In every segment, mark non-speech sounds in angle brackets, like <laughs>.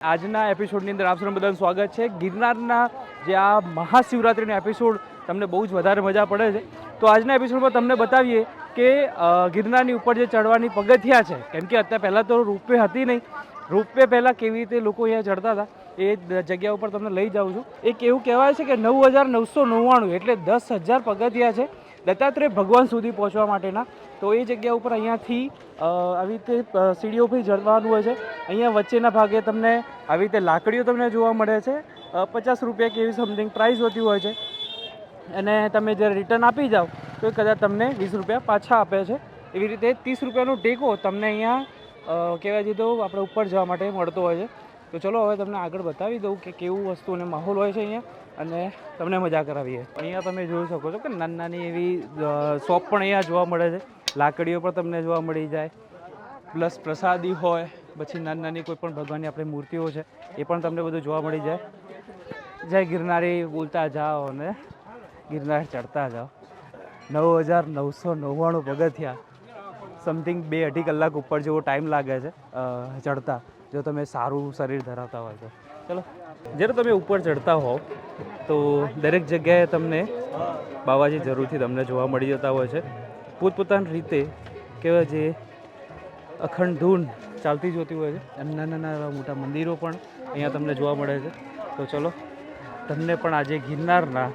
આજના એપિસોડની અંદર આપ બધાનું સ્વાગત છે. ગિરનારના જે આ મહાશિવરાત્રિનો એપિસોડ તમને બહુ જ વધારે મજા પડે છે. તો આજના એપિસોડમાં તમને બતાવીએ કે ગિરનારની ઉપર જે ચડવાની પગથિયા છે, કેમ કે અત્યારે પહેલાં તો રોપવે હતી નહીં. રોપવે પહેલાં કેવી રીતે લોકો અહીંયા ચડતા હતા, એ જગ્યા ઉપર તમને લઈ જાઉં છું. એક એવું કહેવાય છે કે નવ હજાર નવસો નવ્વાણું એટલે દસ હજાર પગથિયા છે. દત્તાત્રેય ભગવાન સુધી પહોંચવા માટેના. તો એ જગ્યા ઉપર અહીંયાથી આવી રીતે સીડીઓ પર ચડવાનું હોય છે. અહીંયા વચ્ચેના ભાગે તમને આવી રીતે લાકડીઓ તમને જોવા મળે છે. પચાસ રૂપિયા કે એવી સમથિંગ પ્રાઇસ હોતી હોય છે. અને તમે જ્યારે રિટર્ન આપી જાઓ, તો એ કદાચ તમને વીસ રૂપિયા પાછા આપે છે. એવી રીતે ત્રીસ રૂપિયાનો ટેકો તમને અહીંયા કહેવાય તો, આપણે ઉપર જવા માટે મળતો હોય છે. તો ચલો હવે તમને આગળ બતાવી દઉં કે કેવું વસ્તુ અને માહોલ હોય છે અહીંયા અને તમને મજા કરાવીએ અહીંયા તમે જોઈ શકો છો કે નાની નાની એવી શોપ પણ અહીંયા જોવા મળે છે. લાકડીઓ પણ તમને જોવા મળી જાય. પ્લસ પ્રસાદી હોય, પછી નાની નાની કોઈ પણ ભગવાનની આપણી મૂર્તિઓ છે, એ પણ તમને બધું જોવા મળી જાય. જય ગિરનારી, બોલતા જાઓ અને ગિરનાર ચડતા જાઓ. નવ હજાર નવસો નવ્વાણું પગથિયા સમથિંગ બે અઢી કલાક ઉપર જેવો ટાઈમ લાગે છે ચડતા. જો તમે સારું શરીર ધરાવતા હોય તો. ચલો, જ્યારે તમે ઉપર ચડતા હોવ, તો દરેક જગ્યાએ તમને બાવાજી જરૂરથી તમને જોવા મળી જતા હોય છે. પોતપોતાની રીતે કહેવાય જે અખંડ ધૂન ચાલતી જોતી હોય છે. અને નાના નાના મોટા મંદિરો પણ અહીંયા તમને જોવા મળે છે. તો ચલો, તમને પણ આજે ગિરનારના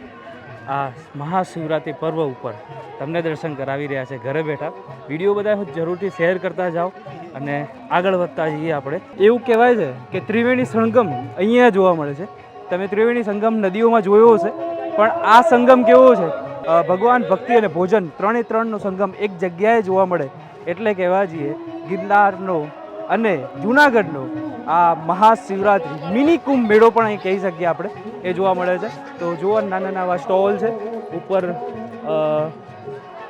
આ મહાશિવરાત્રિ પર્વ ઉપર તમને દર્શન કરાવી રહ્યા છે ઘરે બેઠા. વીડિયો બધા જરૂરથી શેર કરતા જાઓ અને આગળ વધતા જઈએ આપણે. એવું કહેવાય છે કે ત્રિવેણી સંગમ અહીંયા જોવા મળે છે. તમે ત્રિવેણી સંગમ નદીઓમાં જોયો હશે, પણ આ સંગમ કેવો છે? ભગવાન ભક્તિ અને ભોજન ત્રણે ત્રણનો સંગમ એક જગ્યાએ જોવા મળે. એટલે કહેવા જઈએ, ગિરનારનો અને જૂનાગઢનો આ મહાશિવરાત્રિ મિની કુંભ મેળો પણ અહીં કહી શકીએ આપણે, એ જોવા મળે છે. તો જુઓ, નાના નાના સ્ટોલ છે. ઉપર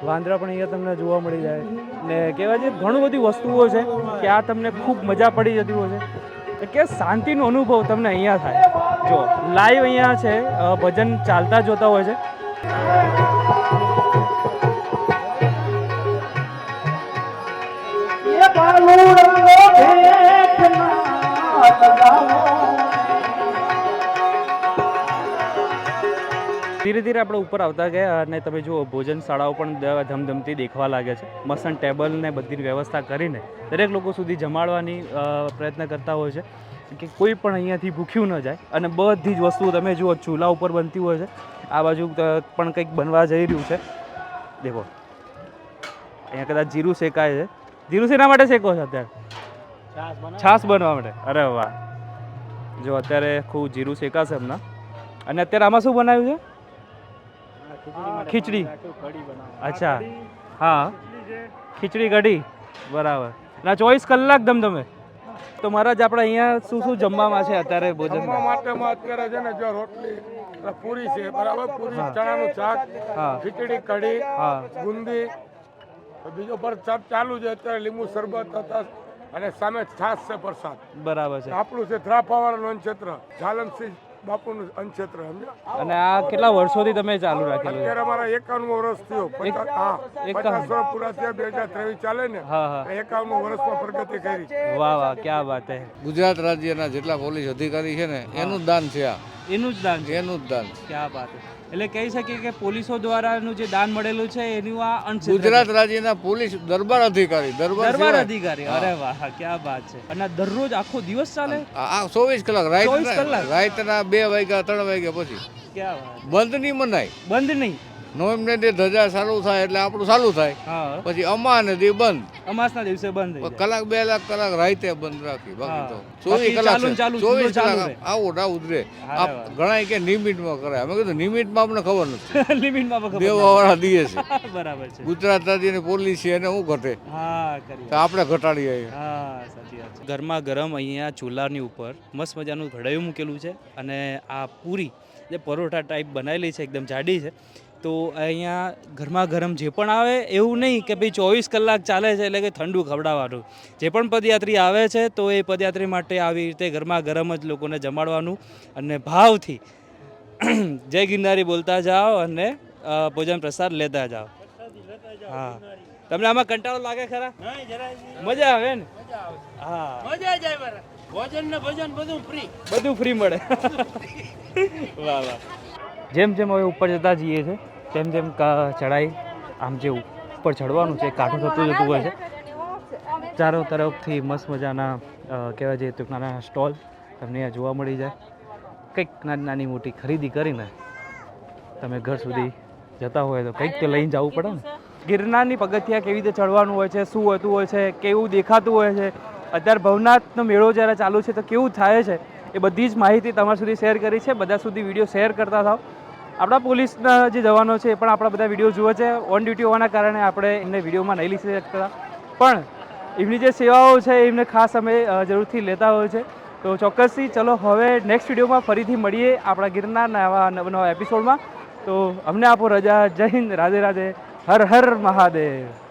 વાંદરા પણ અહીંયા તમને જોવા મળી જાય. ને કહેવાય છે, ઘણું બધી વસ્તુઓ છે કે આ તમને ખૂબ મજા પડી જતી હોય છે. કે શાંતિનો અનુભવ તમને અહીંયા થાય. જો લાઈવ અહીંયા છે ભજન ચાલતા જોતા હોય છે. ધીરે ધીરે આપણે ઉપર આવતા ગયા અને તમે જુઓ ભોજન શાળાઓ પણ ધમધમતી દેખવા લાગે છે. મસન ટેબલ ને બધી વ્યવસ્થા કરીને દરેક લોકો સુધી જમાડવાની પ્રયત્ન કરતા હોય છે કે કોઈ પણ અહીંયાથી ભૂખ્યું ન જાય અને બધી જ વસ્તુઓ તમે જુઓ, ચૂલા ઉપર બનતી હોય છે. આ બાજુ પણ કંઈક બનવા જઈ રહ્યું છે. દેખો. અહીંયા કદાચ જીરું શેકાય છે. જીરું શેના માટે શેકો છો અત્યારે? છાશ બનવા માટે. અરે વાહ. જો અત્યારે ખૂબ જીરું શેકાશે હમણાં. અને અત્યારે આમાં શું બનાવ્યું છે? ખીચડી અચ્છા હા ખીચડી કઢી. બરાબર. ના ચોવીસ કલાક દમ તમે તો મહારાજ આપણે અહીંયા શું શું જમવામાં છે અત્યારે ભોજન? માટે માટેમાં અત્યારે છે ને જો રોટલી પૂરી છે. બરાબર? પૂરી ચણાનું શાક હા. ખીચડી કઢી હા. બુંદી બીજો પ્રસાદ ચાલુ છે અત્યારે લીંબુ શરબત હતા અને સામે છાસ છે પ્રસાદ. બરાબર છે. આપણું છે ધ્રાફાવાળાનું અનક્ષેત્ર ઝાલમસિંહ બાપુનું અનક્ષેત્ર સમજ્યા? અને આ કેટલા વર્ષોથી તમે ચાલુ રાખેલું અત્યારે અમારા એકાવન વર્ષ થયો. હા. પચાસ વર્ષ પૂરા થયા બે હજાર ત્રેવીસ ચાલે ને હા હા. એકાવન વર્ષમાં પ્રગતિ કરી. વાહ વાહ ક્યાં વાત હે. ગુજરાત રાજ્યના જેટલા પોલીસ અધિકારી છે ને એનું દાન છે આ. એનું જ દાન છે. એનું જ દાન. ક્યાં વાત એટલે કહી શકીએ કે પોલીસો દ્વારાનું જે દાન મળેલું છે એનું આ અંશ ગુજરાત રાજ્યના પોલીસ દરબાર અધિકારી દરબાર અધિકારી. અરે વાહ ક્યાં વાત છે. અને દરરોજ આખો દિવસ ચાલે? આ ચોવીસ કલાક રાઈટ 24 કલાક? રાતના બે વાગ્યા ત્રણ વાગ્યા પછી. ક્યાં વાત. બંધ નહીં મનાય. બંધ નહીં. નોમને તે ધજા ચાલુ થાય એટલે આપણું ચાલુ થાય. હા. પછી અમાને દી બંધ. અમાસના દિવસે બંધ કલાક બે લાખ કલાક રાતે બંધ રાખી બાકી તો. ચોવીસ કલાક ચાલુ ને ચાલુ, ચોવીસ કલાક. આવું આવું રે આપ ઘણા કે નિમિટમાં કરે અમે કીધું નિમિટમાં અમને ખબર નથી. <laughs> લિમિટમાં પણ ખબર દેવા વાળા દીએ છે. નથી. <laughs> બરાબર છે. ગુજરાત રાજ્યની પોલીસ છે એને હું ઘટે તો આપણે ઘટાડીએ આવીએ ગરમા ગરમ અહીંયા ચૂલાની ઉપર મસ્ત મજાનું ઘડાયું મૂકેલું છે અને આ પૂરી જે પરોઠા ટાઈપ બનાવેલી છે એકદમ જાડી છે તો અહીંયા ગરમા ગરમ જે પણ આવે એવું નહીં કે ભાઈ ચોવીસ કલાક ચાલે છે એટલે કે ઠંડુ ખવડાવવાનું. જે પણ પદયાત્રી આવે છે તો એ પદયાત્રી માટે આવી રીતે ગરમા ગરમ જ લોકોને જમાડવાનું અને ભાવથી <clears throat> જય ગિરનારી બોલતા જાઓ અને ભોજન પ્રસાદ લેતા જાઓ. હા. તમને આમાં કંટાળો લાગે ખરા? મજા આવે ને? હા. મજા ભોજન બધું ફ્રી મળે. <laughs> વાહ વાહ. જેમ જેમ હવે ઉપર જતા જઈએ છે તેમ તેમ ચઢાઈ આમ જે ઉપર ચડવાનું છે, કાઠું થતું જતું હોય છે. ચારો તરફથી મસ્ત મજાના કહેવાય કહેવા જઈએ તો નાના સ્ટોલ તમને અહીંયા જોવા મળી જાય. કંઈક નાની નાની મોટી ખરીદી કરીને તમે ઘર સુધી જતા હોય તો કંઈક તો લઈને જવું પડે ને. ગિરનારની પગથિયા કેવી રીતે ચડવાનું હોય છે, શું હોતું હોય છે, કેવું દેખાતું હોય છે, અત્યારે ભવનાથનો મેળો જ્યારે ચાલુ છે તો કેવું થાય છે, એ બધી જ માહિતી તમારા સુધી શેર કરી છે. બધા સુધી વીડિયો શેર કરતા થાવ. આપણા પોલીસના જે જવાનો છે એ પણ આપણા બધા વીડિયો જુએ છે. ઓન ડ્યુટી હોવાના કારણે આપણે એમને વિડીયોમાં નહીં લઈ શકતા. પણ એમની જે સેવાઓ છે એમને ખાસ અમે જરૂરથી લેતા હોય છે. તો ચોક્કસથી ચલો હવે નેક્સ્ટ વિડીયોમાં ફરીથી મળીએ આપણા આવા નવા નવા એપિસોડમાં તો અમને આપો રજા. જય હિન્દ. રાધે રાધે. હર હર મહાદેવ.